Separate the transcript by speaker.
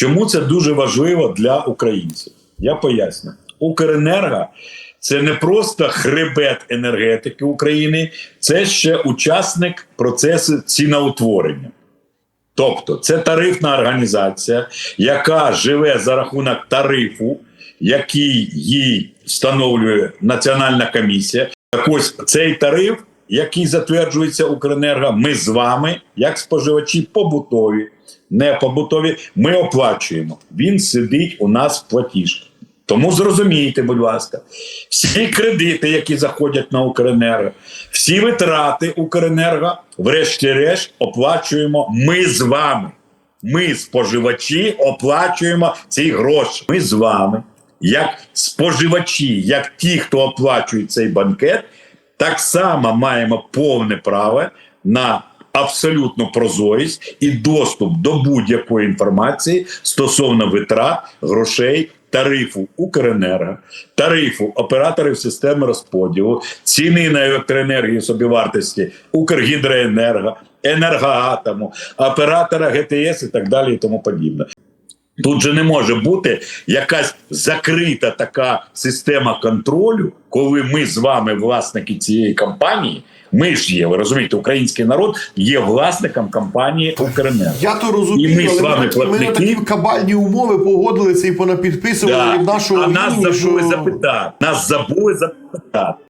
Speaker 1: Чому це дуже важливо для українців? Я поясню. Укренерго це не просто хребет енергетики України, це ще учасник процесу ціноутворення. Тобто, це тарифна організація, яка живе за рахунок тарифу, який їй встановлює Національна комісія. Так ось цей тариф, який затверджується Укренерго, ми з вами, як споживачі побутові, не побутові, ми оплачуємо. Він сидить у нас в платіжці. Тому зрозумійте, будь ласка, всі кредити, які заходять на Укренерго, всі витрати Укренерго, врешті-решт, оплачуємо ми з вами. Ми, споживачі, оплачуємо ці гроші. Ми з вами, як споживачі, як ті, хто оплачують цей банкет, так само маємо повне право на абсолютну прозорість і доступ до будь-якої інформації стосовно витрат, грошей, тарифу Укренерго, тарифу операторів системи розподілу, ціни на електроенергію собівартості Укргідроенерго, енергоатому, оператора ГТС і так далі, і тому подібне. Тут же не може бути якась закрита така система контролю, коли ми з вами власники цієї компанії. Ми ж є, ви розумієте, український народ є власником компанії Укренерго.
Speaker 2: Я то розумію,
Speaker 1: І ми з вами
Speaker 2: ми, ми на такі кабальні умови погодилися і понапідписували
Speaker 1: Да.
Speaker 2: від нашого
Speaker 1: А нас забули
Speaker 2: що...
Speaker 1: запитати. Нас забули запитати.